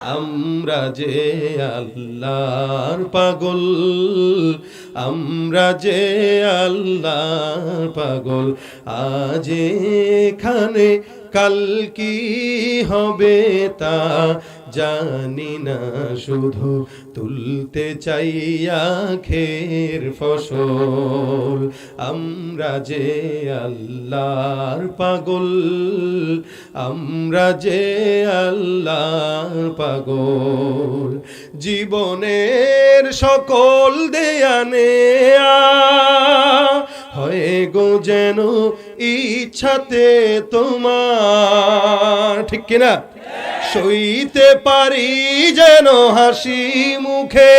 আমরা যে আল্লাহর পাগল আমরা যে আল্লাহর পাগল আজ এখানে কাল কি হবে তা জানি না শুধু তুলতে চাই আখের ফসল। আমরা যে আল্লাহর পাগল, আমরা যে আল্লাহর পাগল। জীবনের সকল দেয়ানে হয়ে গো যেন ইচ্ছাতে তোমার। ঠিক কিনা? সইতে পারি যেন হাসি মুখে।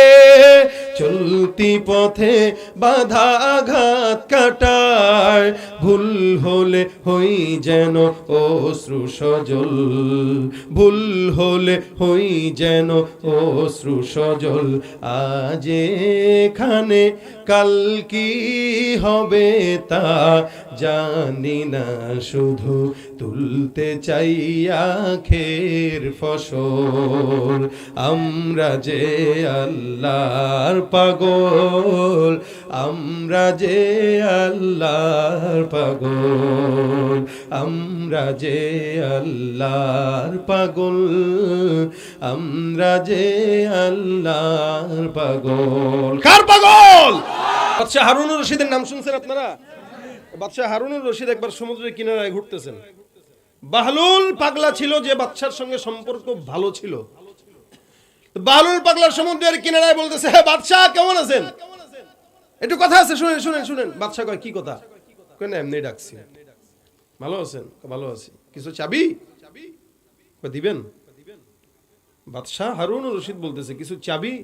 চলতি পথে বাধা আঘাত কাটায়। ভুল হলে হই যেন ও সজল। ভুল হলে হই যেন অশ্রু সজল। আজ এখানে কাল কি হবে তা জানি না শুধু তুলতে চাই আখের ফসল। আমরা যে আল্লাহর পাগল, আমরা যে আল্লাহর পাগল, আমরা যে আল্লাহর পাগল, আমরা যে আল্লাহর পাগল। কার পাগল? বাদশাহ হারুনুর রশিদের নাম শুনছেন আপনারা? বাদশাহ হারুনুর রশিদ একবার সমুদ্রের কিনারায় ঘুরতেছেন। বাহলুল পাগলা ছিল যে বাদশার সঙ্গে সম্পর্ক ভালো ছিল। বাহলুল পাগলার সমুদ্রের কিনারায় বলতেছে হ্যাঁ বাদশাহ কেমন আছেন? একটু কথা আছে শুনেন শুনেন শুনেন। বাদশাহ কয় কি কথা? কেন এমনি ডাকছি। ভালো আছেন? ভালো আছি। কিছু চাবি? কয়, দিবেন? বাদশাহ হারুন রশিদ বলতেছে কিছু চাবি?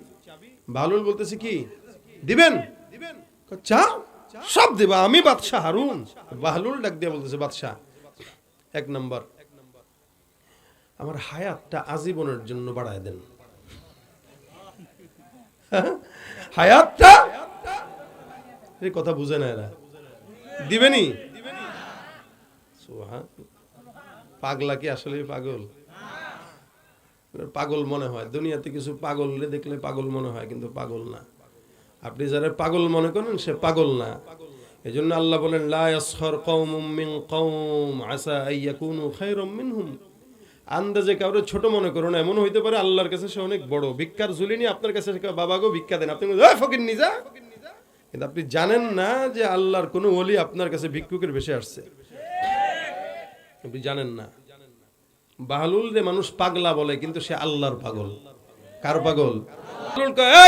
বাহলুল বলতেছে কি? দিবেন? কয়, চা সব দেবা, আমি বাদশাহ হারুন। বাহলুল ডাক দিয়ে বলতেছে, বাদশাহ, এক নম্বর। আমার হায়াতটা আজীবনের জন্য বাড়ায় দেন। হায়াতটা? এই কথা বুঝে না এরা। দিবেনি? পাগলা কি আসলে পাগল? পাগল মনে হয়। দুনিয়াতে কিছু পাগল দেখলে পাগল মনে হয়, কিন্তু পাগল না। আপনি যারা পাগল মনে করেন, সে পাগল না। এই জন্য আল্লাহ বলেন আসা আন্দাজে কাউরে ছোট মনে করুন এমন হইতে পারে আল্লাহর কাছে সে অনেক বড়। ভিক্ষার ঝুলিনি আপনার কাছে বাবা গো, ভিক্ষা দেন। আপনি ফকির নিজা? কিন্তু আপনি জানেন না যে আল্লাহর কোনো ওলি আপনার কাছে ভিক্ষুকের বেশি আসছে। আপনি জানেন না। বাহলুল রে মানুষ পাগলা বলে, কিন্তু সে আল্লাহর পাগল। কার পাগল?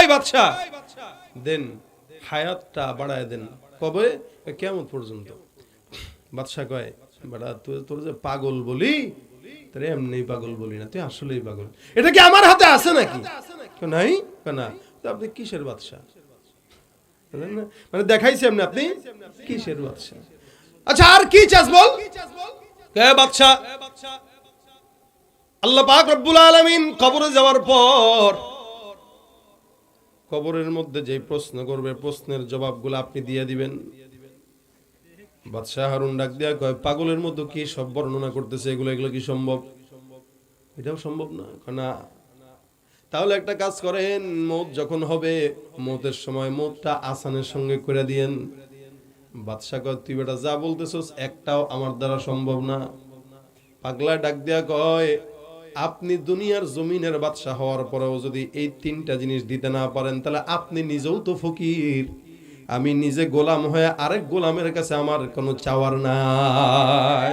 এই বাদশা দেন হায়াতটা বাড়ায় দেন। কবে? কেমন পর্যন্ত। বাদশা কয়, বেটা, তুই তোর যে পাগল বলি তোর এমনি পাগল বলি না, তুই আসলেই পাগল। এটা কি আমার হাতে আছে নাকি? নাই? না। আপনি কিসের বাদশা বুঝলেন না? মানে দেখাইছি আপনি আপনি? কিসের বাদশা আচ্ছা আর কি চাস বল? কে বাদশা আল্লাহ পাক রব্বুল আলামিন কবরে যাওয়ার পর কবরের মধ্যে যে প্রশ্ন করবে, প্রশ্নের জবাবগুলো আপনি দিয়ে দিবেন। বাদশাহ হারুন ডাক দিয়া কয়, পাগলের মতো কি সব বর্ণনা করতেছে এগুলো? এগুলো কি সম্ভব? এটাও সম্ভব না না। তাহলে একটা কাজ করেন, মত যখন হবে, মতের সময় মতটা আসানের সঙ্গে করে দিয়েন। বাদশাহ কয়, তুই বেটা যা বলতেছস, একটাও আমার দ্বারা সম্ভব না। পাগলা ডাক দিয়া কয় আপনি দুনিয়ার জমিনের বাদশাহ হওয়ার পরেও যদি এই তিনটা জিনিস দিতে না পারেন, তাহলে আপনি নিজেও তো ফকির। আমি নিজে গোলাম হয়ে আরেক গোলামের কাছে আমার কোনো চাওয়ার নাই।